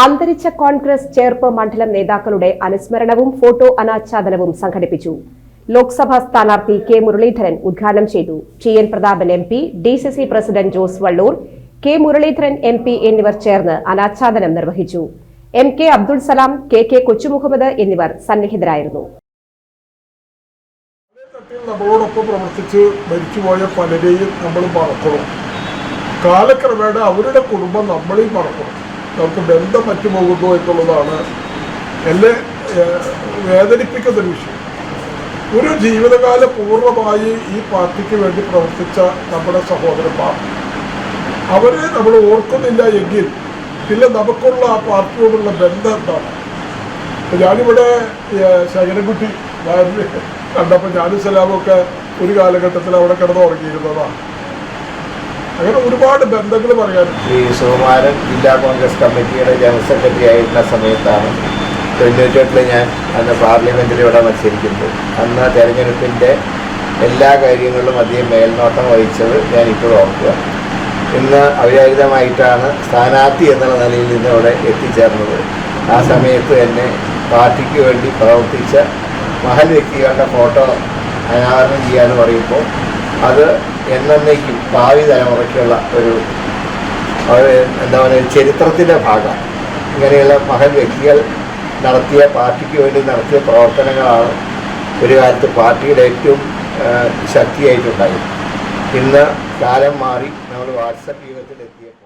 അന്തരിച്ച കോൺഗ്രസ് ചേർപ്പ് മണ്ഡലം നേതാക്കളുടെ അനുസ്മരണവും ഫോട്ടോ അനാച്ഛാദനവും സംഘടിപ്പിച്ചു. ലോക്സഭാ സ്ഥാനാർത്ഥി കെ മുരളീധരൻ ഉദ്ഘാടനം ചെയ്തു. T N Prathapan M P D C C president Jose Valloor K Muralidharan M P എന്നിവർ ചേർന്ന് അനാച്ഛാദനം നിർവഹിച്ചു. M K Abdul Salam K K Kochumuhammad എന്നിവർ സന്നിഹിതരായിരുന്നു. നമ്മളോടൊപ്പം പ്രവർത്തിച്ച് മരിച്ചുപോയ പലരെയും നമ്മൾ മറക്കണം. കാലക്രമേണ അവരുടെ കുടുംബം നമ്മളെയും മറക്കണം. നമുക്ക് ബന്ധം മറ്റുപോകുന്നു എന്നുള്ളതാണ് എന്നെ ഏഹ്, വേദനിപ്പിക്കുന്ന ഒരു വിഷയം. ഒരു ജീവിതകാല പൂർണമായി ഈ പാർട്ടിക്ക് വേണ്ടി പ്രവർത്തിച്ച നമ്മുടെ സഹോദരന്മാർ അവരെ നമ്മൾ ഓർക്കുന്നില്ല എങ്കിൽ പിന്നെ നമുക്കുള്ള ആ പാർട്ടിയോടുള്ള ബന്ധം എന്താണ്? ഞാനിവിടെ നായരിനെ കണ്ടപ്പോൾ ഞാനും സലാമൊക്കെ ഒരു കാലഘട്ടത്തിൽ അവിടെ കിടന്ന് ഉറങ്ങിയിരുന്നതാണ് അങ്ങനെ ഒരുപാട് ബന്ധങ്ങൾ പറയാനുണ്ട് ഈ സുകുമാരൻ ജില്ലാ കോൺഗ്രസ് കമ്മിറ്റിയുടെ ജനറൽ സെക്രട്ടറി ആയിരുന്ന സമയത്താണ് തൊണ്ണൂറ്റെട്ടിൽ ഞാൻ അന്ന് പാർലമെന്റിൽ ഇവിടെ മത്സരിക്കുന്നത്. അന്ന് തെരഞ്ഞെടുപ്പിന്റെ എല്ലാ കാര്യങ്ങളിലും അധികം മേൽനോട്ടം വഹിച്ചത് ഞാൻ ഇപ്പോഴും ഓർക്കുക. ഇന്ന് അവിചാരിതമായിട്ടാണ് സ്ഥാനാർത്ഥി എന്നുള്ള നിലയിൽ നിന്ന് ഇവിടെ എത്തിച്ചേർന്നത്. ആ സമയത്ത് എന്നെ പാർട്ടിക്ക് വേണ്ടി പ്രവർത്തിച്ച മഹൽ വ്യക്തികളുടെ ഫോട്ടോ അനാവരണം ചെയ്യാന്ന് പറയുമ്പോൾ അത് എന്നേക്കും ഭാവി തലമുറയ്ക്കുള്ള ഒരു എന്താ പറയുക ചരിത്രത്തിന്റെ ഭാഗം. ഇങ്ങനെയുള്ള മഹൽ വ്യക്തികൾ നടത്തിയ പാർട്ടിക്ക് വേണ്ടി നടത്തിയ പ്രവർത്തനങ്ങളാണ് ഒരു കാലത്ത് പാർട്ടിയുടെ ഏറ്റവും ശക്തിയായിട്ടുണ്ടായത്. ഇന്ന് കാലം മാറി നമ്മൾ വാട്സപ്പ് യുഗത്തിലെത്തിയപ്പോൾ